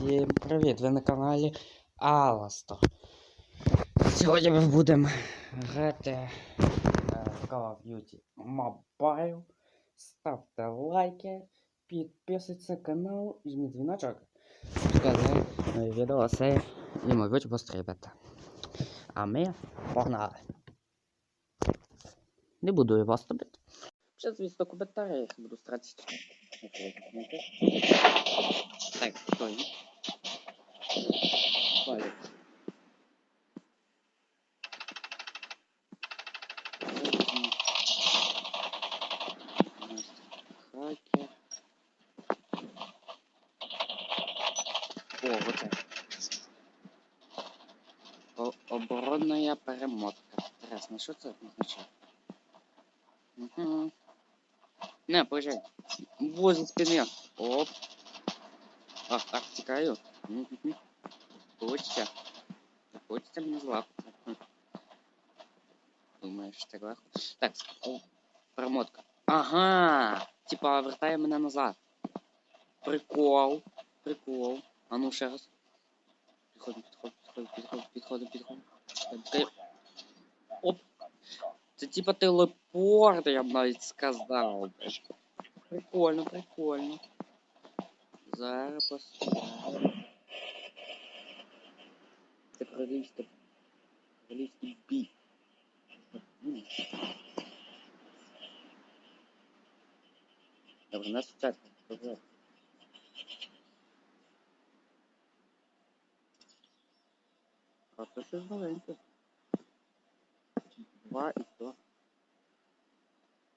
Всім привіт! Ви на каналі Аластор. Сьогодні ми будемо грати е, в Call of Duty Mobile. Ставте лайки, підписуйтесь на канал і жміть дзвіночок. Коли нові відоси і мабуть пострибати. А ми погнали. Не буду його ставити. Ще, звісно, в коментарях буду старатися. Так, стой. Палец. Хакер. О, вот это. О- оборонная перемотка. Интересно, що це означає? Угу. Не, поїжджай. Возле спины. Оп. А, так, тікаю. Мгм. Хочеться. Хочеться мені злапати. Думаєш, так легко? Так, о, перемотка. Ага! Типа вертає мене назад. Прикол. Прикол. А ну ще раз. Підходимо, підходимо, підходимо, підходимо, підходимо, підходимо. Оп. Це типа телепорт, я б навіть сказав. Прикольно, прикольно. Зараз поставимо. Це королівська. Королівський бій. Добре, нас. Добре. А це щось новеньке. Два і сто.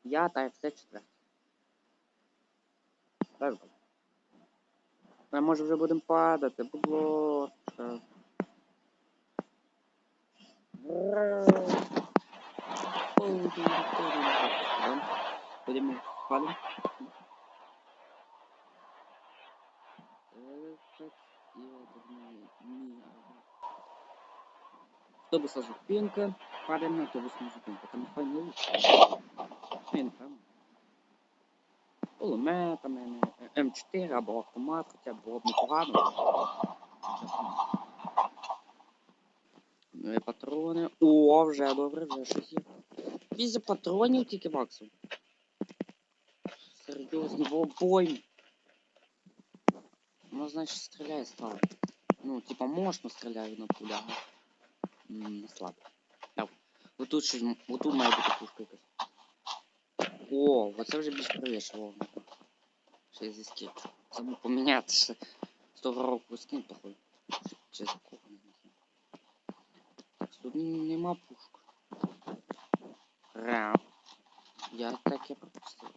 Я та все четверте. Так. Ми може вже будемо падати, будь ласка. Будемо падати. Автобусна зупинка. Падаємо на автобусну зупинку. Там файно лучше. Він там. Кулеметами, М4 або автомат, хоча було б непогано. І патрони. О, вже добре, вже щось є. Візі патронів тільки максимум. Серйозно, бой. Ну, значить, стріляє слабо. Ну, типа, можна стріляю на пуля, м, слабо. Так. Отут щось, м- отут має бути пушка якась. О, оце вже більш правіше, вовно. Ще зі скін. Забув поміняти ще 100 року скін, походу. Чи- тут н- нема пушок. Рам. Я таке пропустив.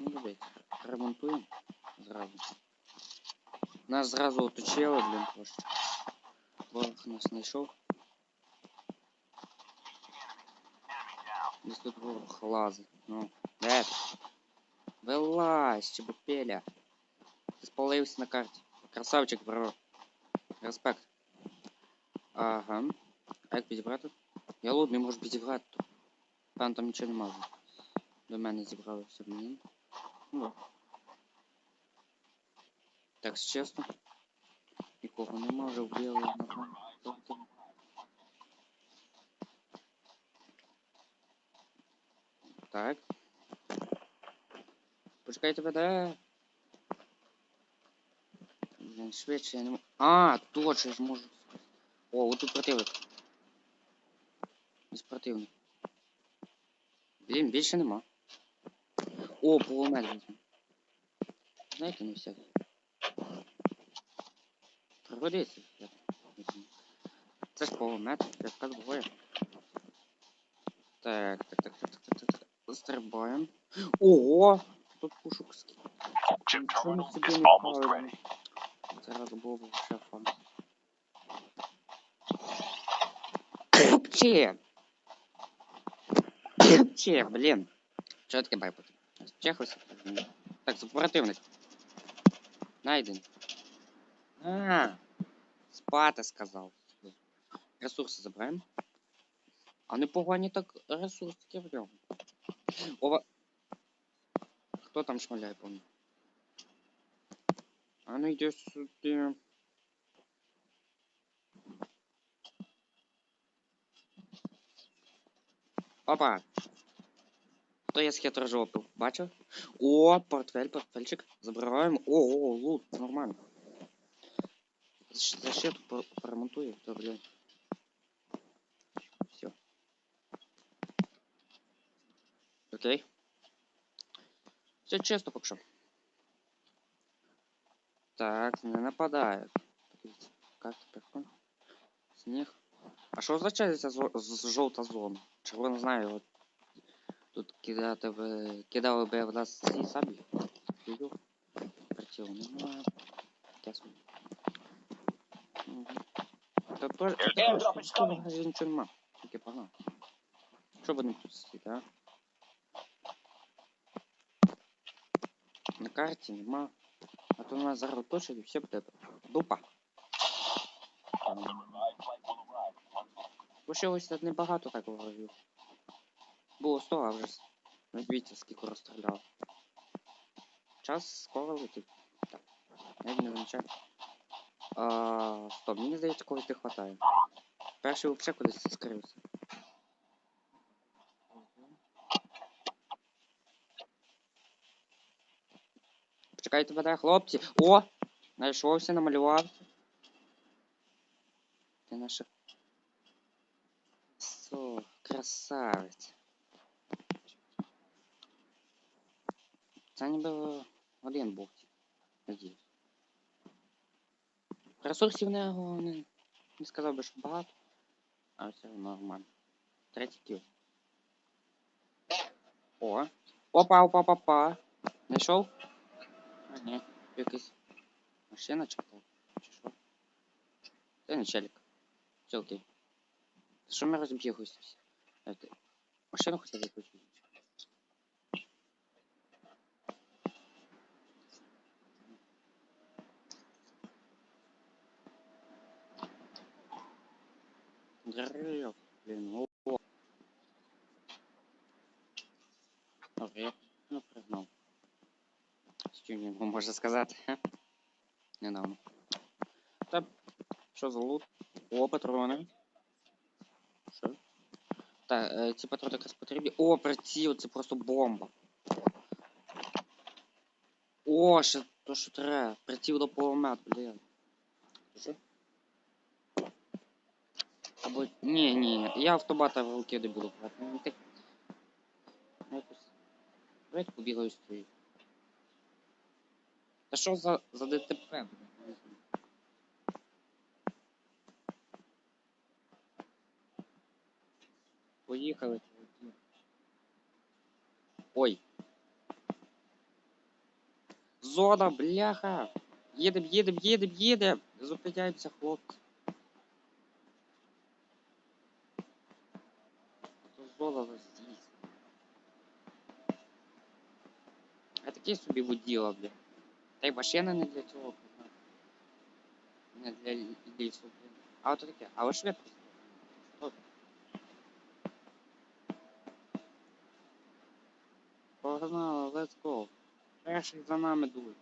Ну, давайте. Ремонтуємо зразу. Нас зразу оточили, блін, трошки. Ворог нас знайшов. Десь тут ворог лазить. Ну, де ти? Вилазь, чебупеля. Ти спалився на карті. Красавчик, бро. Респект. Ага. А як підібрати? Я лут не можу підібрати тут. Там там нічого не можу. До мене зібрали все мені. Ну. да. Так, чесно. Нікого нема, вже вбили нормально. Тобто. Так. Почекай тебе, де? Блін, швидше я не можу. А, точно я ж можу. О, от тут противник. Ось противник. Блін, більше нема. О, полумет візьму. Знаєте, не всякий. Пригодиться. Це ж полумет, я так двоє. Так, так, так, так, так, так, так. Застрибаємо. Ого! Тут пушок Нічого terminal собі is almost ready. Зараз було б Че? Че, блин. Что таке має бути? Чехось. Так, супротивник. Найден. А, спати сказал. Ресурсы забираємо. А ну, не погані так ресурсики в нього. Ова. Хто там шмаляє по мені? А ну иди сюди. Опа. То я схитрожопив. Бачив? О, портфель, портфельчик. забираем. О, о, лут, нормально. Защиту ще тут то, блядь. Все. Окей. Все честно, поки що. Так, не нападают. Как теперь? Снег. Что означает эта желтая зона? Чего не знаю, от тут кидати б... кидали б в нас ці самі. Притіл немає. Ясно. Угу. Тепер... Airdrop is coming. Я нічого нема. Тільки погнав. Що будемо тут сидіти, а? На карті нема. А то у нас зараз точить і все буде. Дупа. Почалось тут небагато так говорю. Було 100 а вже. Ну дивіться, скільки розстріляв. Час скоро летить. Так. Я не замечаю. А, Стоп, мені здається, когось не хватає. Перший взагалі кудись скрився. Почекайте мене, хлопці. О! Найшовся, намалював. Ти наших все, красавець. Це ніби один був. Надію. Ресурсів в нього не, не сказав би, що багато, але все нормально. Третій кіл. О! Опа, опа, опа, опа. Знайшов? А ні, якийсь машина чекала. Чи що? Це не челік. Челкий. Що ми розбіглися всі? Давайте. Машину хоча б якусь візьміть. Древ, блін, о. Добре, я ну, пригнав. Стюнінгу, можна сказати. Недавно. Та, что за лут? опыт патрони. Так, е, ці патрони якраз потрібні. О, приціл, це просто бомба. О, ще то що треба. Приціл до поломет, блін. Що? Або... Ні, ні, я автомата в руки не буду брати. Ну, Давайте ну, ну, побігаю стою. Та що за, за ДТП? поїхали. Ой. Зона, бляха! Едем, едем, едем, едем. Зупиняємося, хлопці. Зона нас здесь. А такі собі воділа, бля. Та й машина не для цього, Не для лісу, бля. А от таке, але швидко. нафиг за нами дует.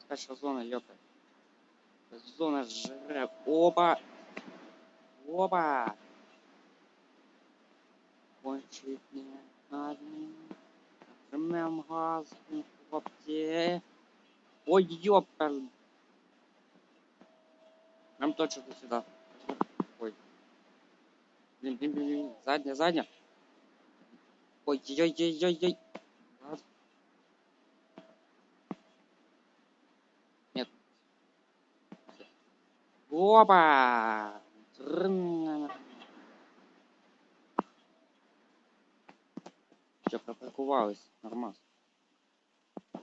Скачка зона, ёпта. Зона жре. Опа! Опа! Он не нами. Жмем газ, хлопці. Ой, ёпта! Нам точно до сюда. Ой. Блин, блин, блин, блин. Задня, задня. Ой-ой-ой-ой-ой. Опа! Що, пропаркувались, нормас.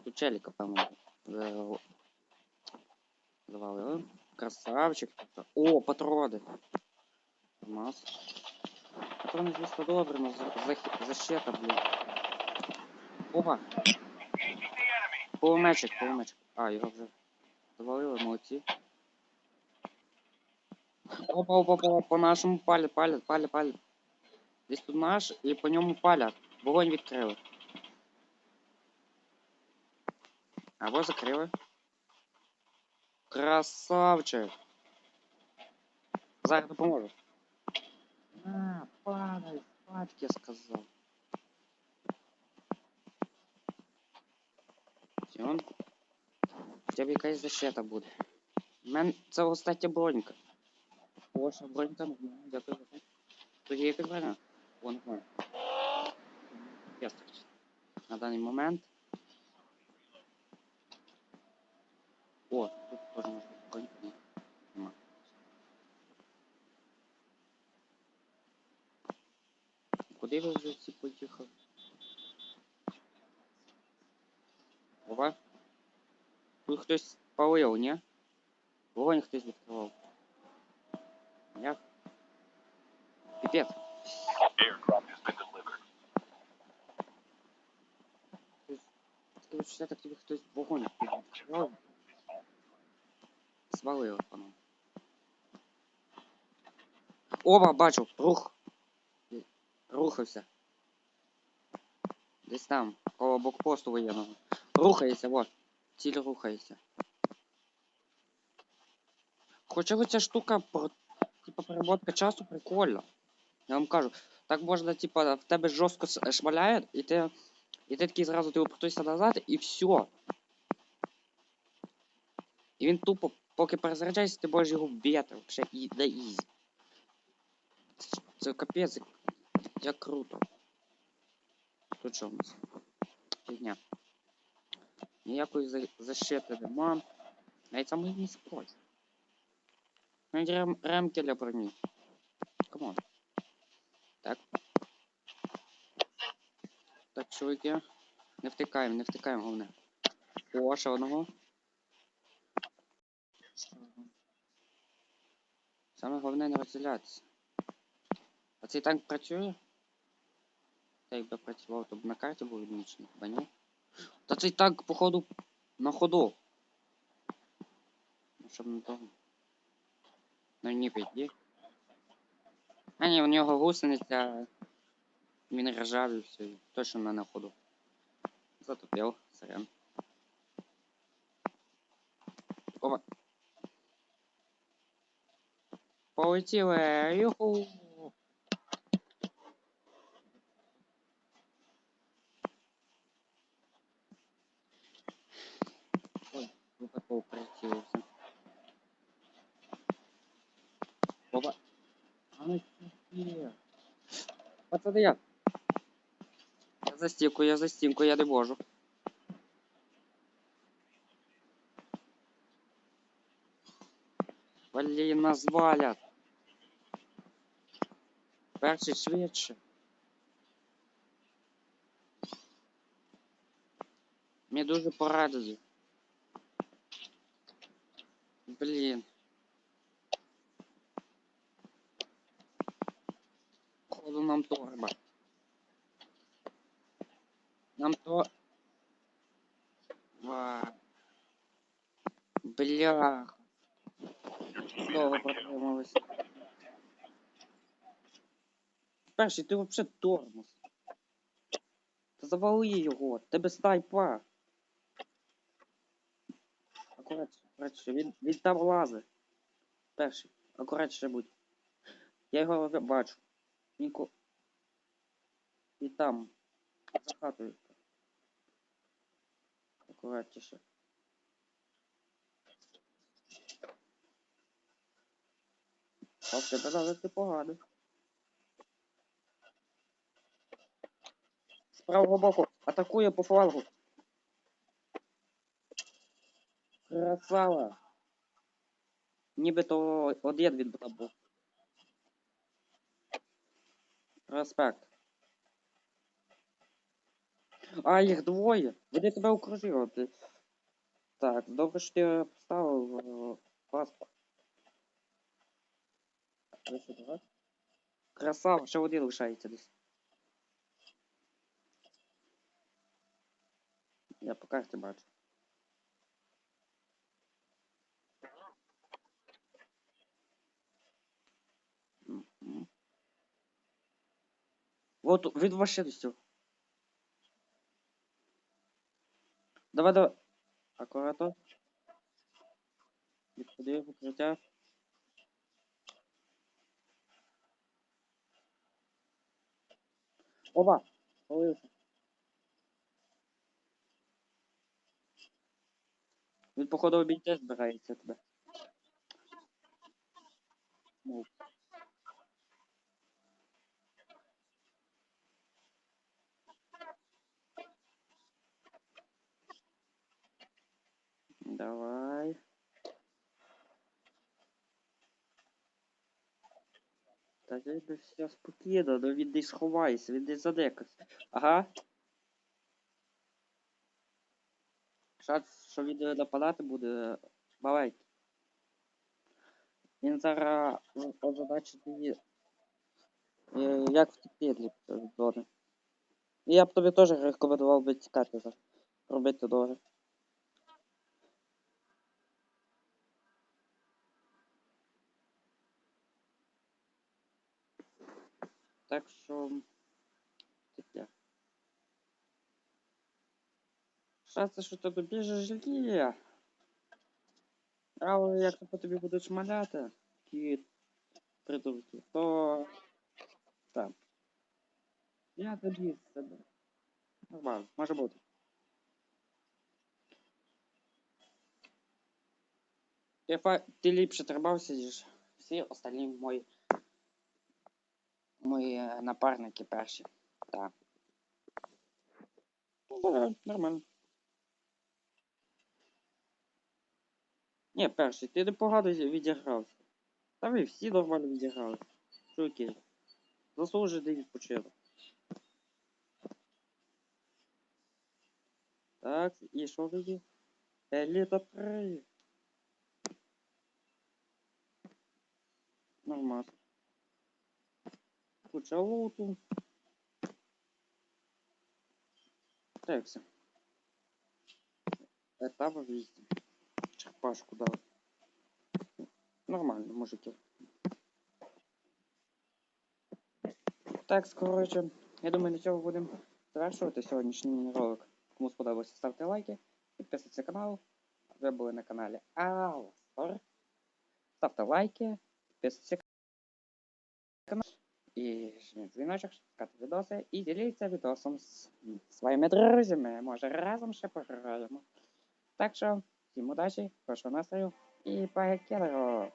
Тут челика, по-моему. Завалил. Красавчик. О, патроны. Нормас. Патроны звісно добре, но ну, за, за, защита, блін. Опа. Полумечик, полумечик. А, його вже завалило, молодці. Опа, опа, опа, по нашому палять, палять, палять, палять. Десь тут наш, і по ньому палять. Вогонь відкрили. Або закрили. Красавчик. Зараз допоможу. На, падай, спать, я сказав. Все. В тебе якась защита буде. У мене це остання бронька. Ваша бронька нормальна, дякую за це. Тут є якась броня? Вон нормально. Я старчу. На даний момент. О, тут теж може бути бронька. Ні, нема. Куди ви вже всі поїхали? Ова? Тут хтось палив, ні? Вогонь хтось відкривав. Як? Скажу, що так тобі хтось вогонь відкривав. Свалило по нам. Оба, бачу, рух. Рухався. Десь там, коло блокпосту воєнного. Рухається, вот. Ціль рухається. Хоча оця штука, типа перемотка часу прикольна. Я вам кажу, так можна, типа, в тебе жорстко с- шмаляє, і ти. І ти такий зразу телепортуєшся назад, і все. І він тупо, поки перезаряджається, ти можеш його вбити. Вообще і на ізі. Це- капець, як, круто. Тут що у нас? Фігня. Ніякої за- защити нема. Навіть самий не спроч. Навіть рем, ремки для броні. Камон. Так. Так, чоловіки. Не втикаємо, не втикаємо, головне. О, ще одного. Саме головне не розділятися. А цей танк працює? Та якби працював, то б на карті був відмічений, хіба ні? Та цей танк, походу, на ходу. Ну, щоб не того. Ну ні, піді. А ні, у нього гусениця. Він ржавий все. Точно не на ходу. Затопив, сирен. Опа. Полетіли. Юху. Ой, випадково прицілився. Опа. А ну є. Пацани, я. Я за стінку, я за стінку, я не можу. Блін, нас валять. Перший швидше. Мені дуже порадили. Блін. Походу нам торба. Нам то... Ва. Бля. Довго протрималось. Перший, ти вообще тормоз. Та завали його, тебе снайпа. Акуратніше, акуратніше, він, він там лазить. Перший, акуратніше будь. Я його бачу. Ко... І там. За хатою. Акуратніше. А в тебе навіть непогано. З правого боку атакує по флангу. Красава. Нібито один він був. Респект. А, їх двоє. Вони тебе окружили. Ти... Так, добре, що ти поставив е, паспорт. Ви що, дурак? Красава, ще один лишається десь. Я по карті бачу. Вот від машинностью. Давай, давай. Аккуратно. Відходи укриття. Опа! Повалився. Він, походу, обійти збирається тебе. Ну. Давай. Та я би все спокійно, ну він десь ховається, він десь задекався. Ага. Шанс, що він е, нападати буде маленький. Він зараз ну, озадачить її. е, Як втекти від від зони. І я б тобі теж рекомендував би тікати. Робити добре. Так що. Таке. Шанси, що ти добіжиш є. Але як то по тобі будуть шмаляти, такі придурки, то. Так. Я тобі себе. Нормально, може бути. Ти, фа- ти ліпше тримався, ніж всі остальні мої. Мої е, напарники перші. Так. Ну, да, нормально. Ні, перший, ти непогано відігрався. Та ви всі нормально відігралися. Чуваки. Заслужений відпочинок. Так, і що тоді? Еліта 3. Нормально. Куча луту. Так, все. Етап 8. Черпашку дали. Нормально, мужики. Так, коротше, я думаю, на цьому будемо завершувати сьогоднішній ролик. Кому сподобався, ставте лайки, підписуйтесь на канал. Ви були на каналі Аластор. Ставте лайки, підписуйтесь на канал. І дзвіночок, шукати відоси. І діліться відосом з своїми друзями. Може разом ще пограємо. Так що, всім удачі, хорошого настрою і покедеру!